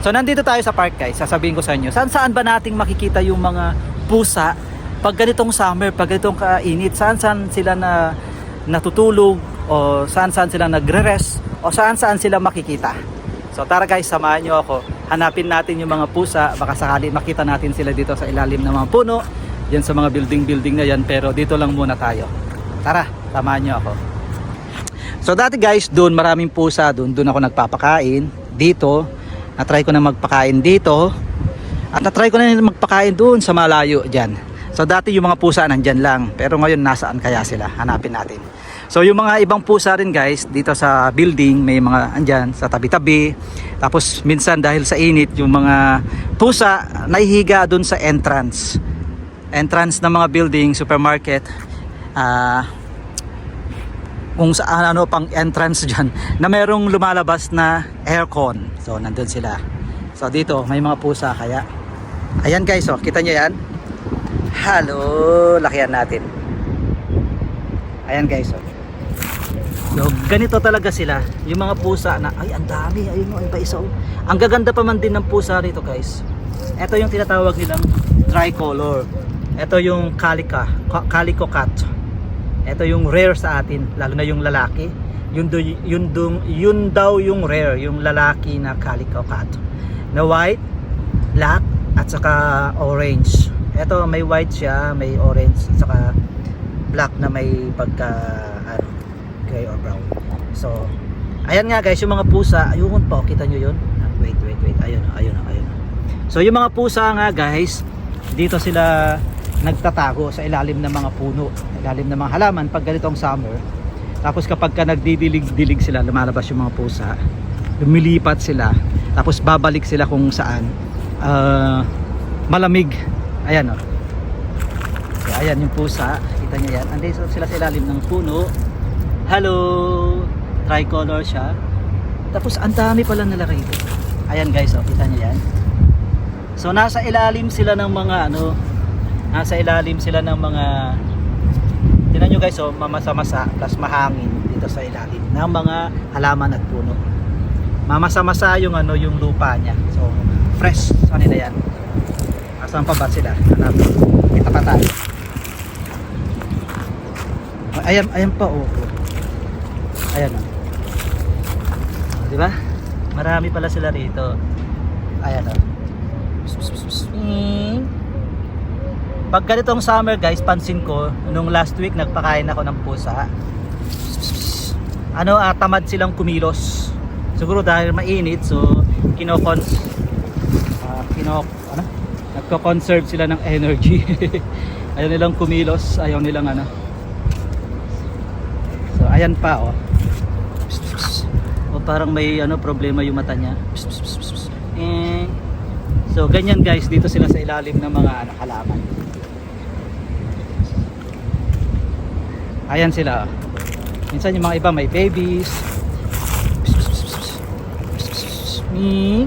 So nandito tayo sa park guys, sasabihin ko sa inyo, saan saan ba nating makikita yung mga pusa pag ganitong summer, pag ganitong kainit, saan saan sila na natutulog o saan saan sila nagre-rest o saan saan sila makikita. So tara guys, samahan nyo ako. Hanapin natin yung mga pusa, baka sakali makita natin sila dito sa ilalim ng mga puno, yan sa mga building-building na yan, pero dito lang muna tayo. Tara, samahan nyo ako. So dati guys, doon maraming pusa doon, doon ako nagpapakain. Dito, na-try ko na magpakain dito. At na-try ko na magpakain doon sa malayo diyan. So dati yung mga pusa nandyan lang, pero ngayon nasaan kaya sila? Hanapin natin. So yung mga ibang pusa rin guys, dito sa building may mga andyan sa tabi-tabi. Tapos minsan dahil sa init, yung mga pusa nahihiga doon sa entrance. Entrance ng mga building, supermarket. Ah, kung saan ano pang entrance dyan na merong lumalabas na aircon. So nandun sila. So dito may mga pusa kaya. Ayan guys oh kita nyo yan? Hello lakihan natin. Ayan guys oh. So ganito talaga sila yung mga pusa na ay ang dami ayun oh iba isa oh. Ang gaganda pa man din ng pusa rito guys. Ito yung tinatawag nilang tricolor. Ito yung calica calico cat ito yung rare sa atin lalo na yung lalaki. Yun, do, yun, do, yun daw yung rare yung lalaki na calico cat na white black at saka orange. Ito may white siya may orange at saka black na may pagka ano, gray or brown. So ayan nga guys yung mga pusa ayun pa oh, kita nyo yun? Ah, wait wait wait. Ayun ayun ayun. Oh. so yung mga pusa nga guys dito sila nagtatago sa ilalim ng mga puno, ilalim ng mga halaman pag ganitong summer. Tapos kapag ka nagdidilig-dilig sila, lumalabas yung mga pusa, lumilipat sila, tapos babalik sila kung saan ah, malamig. Ayan o. So, ayan yung pusa, kita niya yan. Andito sila sa ilalim ng puno. Hello! Tricolor siya. Tapos ang dami pala nila rito. Ayan guys, oh, kita niya yan. So nasa ilalim sila ng mga ano, nasa ilalim sila ng mga Tingnan nyo guys oh, mamasa-masa plus mahangin dito sa ilalim ng mga halaman at puno. Mamasa-masa yung ano yung lupa niya. So fresh sa nila yan. Asan pa ba sila? Hanap. Kita pa tayo. Ay, Ayan, ayan pa oh. Ayan oh. Di ba? Marami pala sila rito. Ayan oh. Pag ganitong summer guys, pansin ko, nung last week nagpakain ako ng pusa. Ano, ah, tamad silang kumilos. Siguro dahil mainit, so kinokons ah, kino ano? Nagko-conserve sila ng energy. ayaw nilang kumilos, ayaw nilang ano. So ayan pa oh. O parang may ano problema yung mata niya. Eh, So ganyan guys, dito sila sa ilalim ng mga ano, halaman. Ayan sila. Minsan yung mga iba may babies. Me.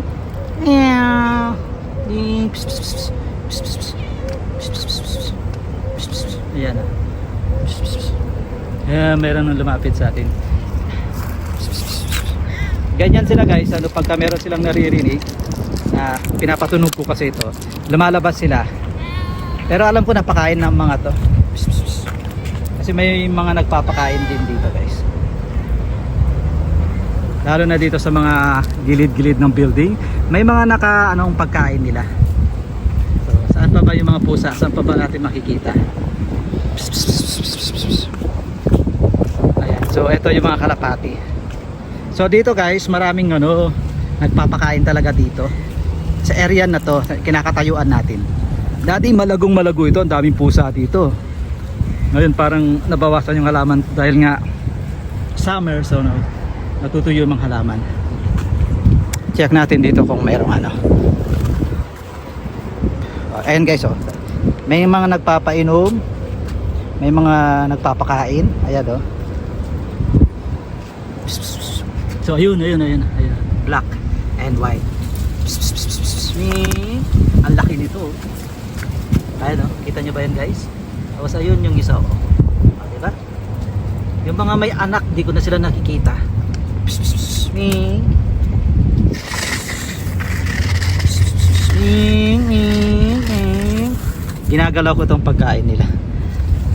Meow. Me. Ayan. Ayan, meron nang lumapit sa atin. Ganyan sila guys, ano pagka meron silang naririnig na pinapatunog ko kasi ito, lumalabas sila. Pero alam ko napakain ng mga to. Kasi may mga nagpapakain din dito guys. Lalo na dito sa mga gilid-gilid ng building, may mga naka anong pagkain nila. So, saan pa ba yung mga pusa? Saan pa ba natin makikita? Ayan. So, ito yung mga kalapati. So, dito guys, maraming ano, nagpapakain talaga dito. Sa area na to, kinakatayuan natin. Dati malagong malago ito, ang daming pusa dito. Ngayon parang nabawasan yung halaman dahil nga summer, so no, natutuyo yung mga halaman. Check natin dito kung mayroong ano. Oh, ayan guys, oh. May mga nagpapainom, may mga nagpapakain. Ayan, oh. So ayun, ayun, ayun, ayun. Black and white. Ang laki nito. Ayan, oh. Kita nyo ba yan guys? Tapos ayun yung isa oh. oh diba? Yung mga may anak, di ko na sila nakikita. Psh, psh, psh, ming. Psh, psh, ming, ming, ming. Ginagalaw ko tong pagkain nila.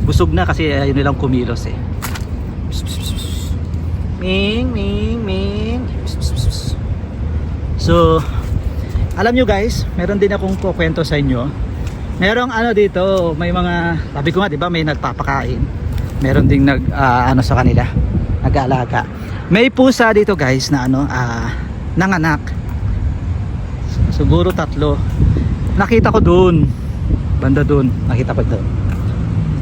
Busog na kasi eh, ayun nilang kumilos eh. Psh, psh, psh. Ming, ming, ming. Psh, psh, psh. So, alam nyo guys, meron din akong kukwento sa inyo Merong ano dito, may mga, sabi ko nga, di ba, may nagpapakain. Meron ding nag, ah, ano sa kanila, nag-aalaga. May pusa dito guys na ano, ah, nanganak. Siguro tatlo. Nakita ko doon. Banda doon, nakita ko doon.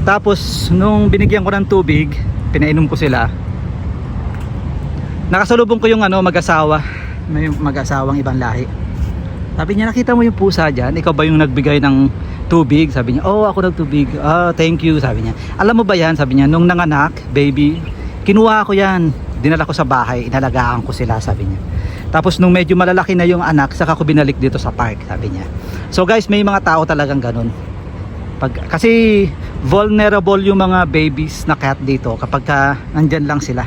Tapos, nung binigyan ko ng tubig, pinainom ko sila. Nakasalubong ko yung ano, mag-asawa. May mag-asawang ibang lahi. Sabi niya, nakita mo yung pusa dyan? Ikaw ba yung nagbigay ng tubig? Sabi niya, oh, ako nagtubig. Ah, thank you, sabi niya. Alam mo ba yan? Sabi niya, nung nanganak, baby, kinuha ko yan. Dinala ko sa bahay, inalagaan ko sila, sabi niya. Tapos nung medyo malalaki na yung anak, saka ko binalik dito sa park, sabi niya. So guys, may mga tao talagang ganun. Pag, kasi vulnerable yung mga babies na cat dito kapag ka nandyan lang sila.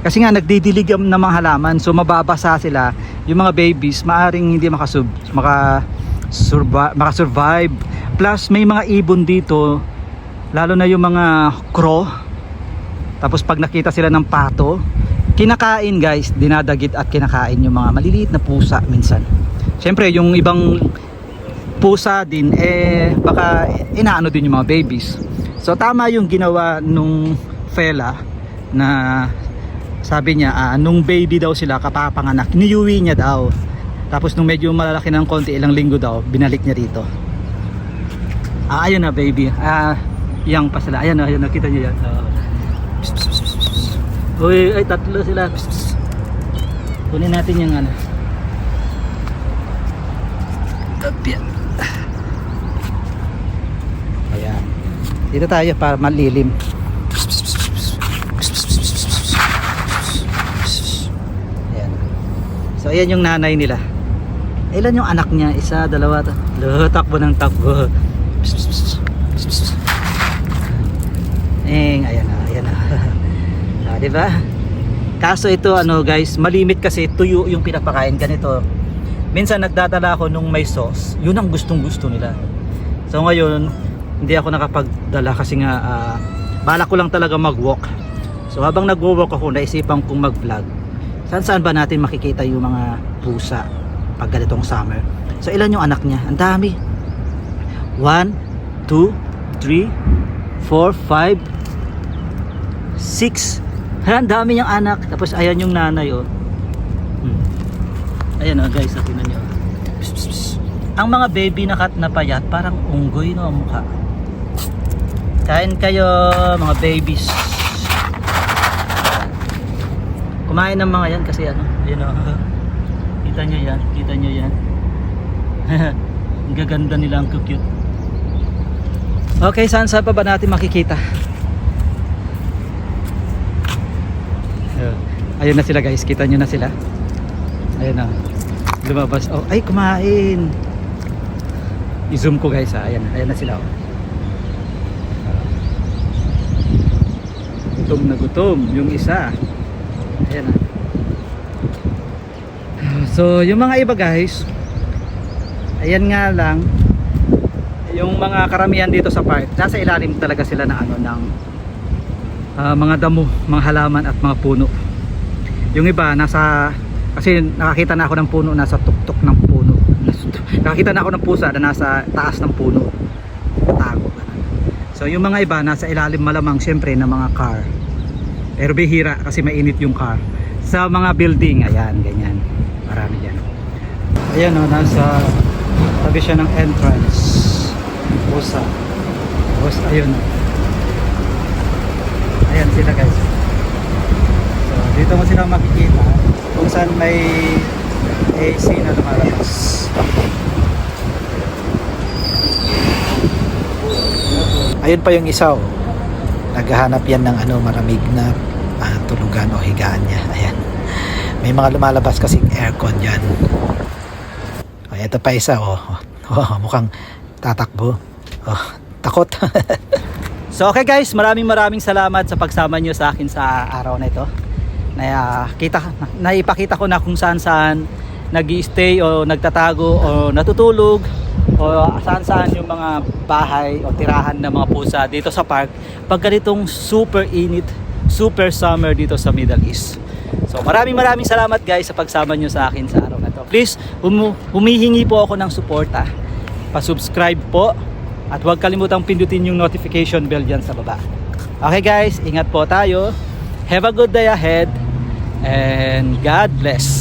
Kasi nga nagdidilig ng mga halaman so mababasa sila yung mga babies maaring hindi makasub maka survive, makasurvive plus may mga ibon dito lalo na yung mga crow. Tapos pag nakita sila ng pato kinakain guys. Dinadagit at kinakain yung mga maliliit na pusa minsan. Syempre yung ibang pusa din eh baka inaano din yung mga babies. So tama yung ginawa nung fella na sabi niya ah, nung baby daw sila kapapanganak niyuwi niya daw. Tapos nung medyo malalaki ng konti ilang linggo daw binalik niya rito ah ayun na baby ah yang pa sila ayan na ayan nakita niyo yan psst. Uy, ay tatlo sila Psst, psst. kunin natin yung ano Apyan. Ayan. Dito tayo para malilim. Ayan. So ayan yung nanay nila. Ilan yung anak niya? Isa, dalawa, tatlo. Takbo ng takbo. Eng, ayan na, ayan na. ah, di ba? Kaso ito ano guys, malimit kasi tuyo yung pinapakain ganito. Minsan nagdadala ako nung may sauce, yun ang gustong gusto nila. So ngayon, hindi ako nakapagdala kasi nga ah, balak ko lang talaga mag-walk. So habang nagwo-walk ako, naisipan kong mag-vlog. Saan saan ba natin makikita yung mga pusa pag ganitong summer? So ilan yung anak niya? Ang dami. 1, 2, 3, 4, 5, 6. Ang dami niyang anak. Tapos ayan yung nanay oh. Hmm. Ayan oh guys, tingnan niyo. Psst, psst, psst. Ang mga baby na cat na payat, parang unggoy no ang mukha. Kain kayo mga babies. Kumain ng mga yan kasi ano, yun oh. Kita nyo yan, kita nyo yan. ang gaganda nila, ang cute. Okay, saan saan pa ba natin makikita? Ayun. Ayun na sila guys, kita nyo na sila. Ayun na. Lumabas. Oh, ay kumain. I-zoom ko guys ha. Ayan, ayan na sila. Oh. Gutom na gutom yung isa. Ayan na. So, yung mga iba guys, ayan nga lang, yung mga karamihan dito sa park, nasa ilalim talaga sila na ano ng ah, mga damo, mga halaman at mga puno. Yung iba nasa kasi nakakita na ako ng puno nasa tuktok ng puno. Nakakita na ako ng pusa na nasa taas ng puno. Tago. So yung mga iba nasa ilalim malamang syempre ng mga car. Pero bihira kasi mainit yung car. Sa mga building, ayan, ganyan. Marami dyan. Ayan o, nasa tabi siya ng entrance. Pusa. Tapos ayun o. Ayan sila guys. So dito mo sila makikita kung saan may AC na lumalabas. Ayun pa yung isa oh. Naghahanap yan ng ano maramig na ah, tulugan o higaan niya. Ayan. May mga lumalabas kasing aircon diyan. Oh, ito pa isa oh. Oh, mukhang tatakbo. Oh, takot. So okay guys, maraming maraming salamat sa pagsama nyo sa akin sa araw na ito. Na, ah, kita, na, naipakita ko na kung saan saan nag stay o nagtatago o natutulog o saan saan yung mga bahay o tirahan ng mga pusa dito sa park pag ganitong super init, super summer dito sa Middle East. So maraming maraming salamat guys sa pagsama nyo sa akin sa araw na to. Please, humihingi po ako ng suporta. Pa-subscribe po at huwag kalimutang pindutin yung notification bell dyan sa baba. Okay guys, ingat po tayo. Have a good day ahead and God bless.